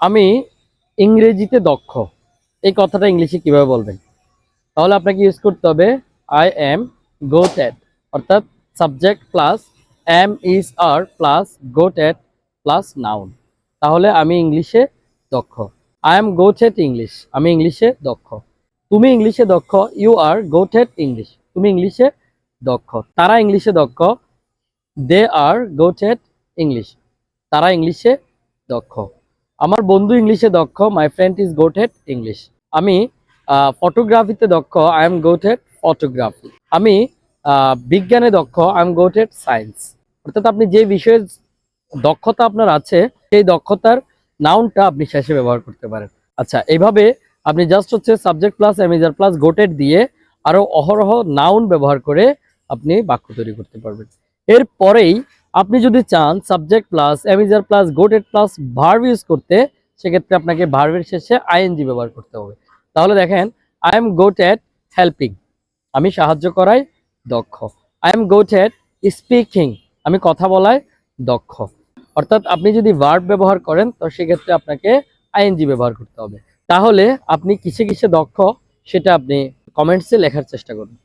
আমি ইংরেজিতে দক্ষ। এই কথাটা ইংলিশে কীভাবে বলবেন? তাহলে আপনাকে ইউজ করতে হবে আই এম গোট এট অর্থাৎ subject plus am is are plus good at plus noun তাহলে আমি ইংলিশে দক্ষ। I am good at English আমি ইংলিশে দক্ষ। তুমি ইংলিশে দক্ষ you are good at English তুমি ইংলিশে দক্ষ। তারা ইংলিশে দক্ষ দে আর গোট এট ইংলিশ তারা ইংলিশে দক্ষ। আমার বন্ধু ইংলিশে দক্ষ my friend is got at English আমি ফটোগ্রাফিতে দক্ষ I am got at photography আমি বিজ্ঞানে দক্ষ I am got at science অর্থাৎ আপনি যে বিষয়ে দক্ষতা আপনার আছে, সেই দক্ষতার নাউনটা আপনি শেষে ব্যবহার করতে পারেন। আচ্ছা এইভাবে আপনি জাস্ট হচ্ছে subject plus am is are plus got at দিয়ে আরও অহরহ নাউন ব্যবহার করে আপনি বাক্য তৈরি করতে পারবেন। এরপরেই আপনি যদি চান subject plus am is are plus got at plus verb use করতে, সেক্ষেত্রে আপনাকে ভার্বের শেষে আইএনজি ব্যবহার করতে হবে। তাহলে দেখেন I am got at helping আমি সাহায্য করাই দক্ষ। I am got at speaking আমি কথা বলায় দক্ষ। অর্থাৎ আপনি যদি ভার্ব ব্যবহার করেন, তো সেক্ষেত্রে আপনাকে আইএনজি ব্যবহার করতে হবে। তাহলে আপনি কিসে কিসে দক্ষ, সেটা আপনি কমেন্টসে লেখার চেষ্টা করুন।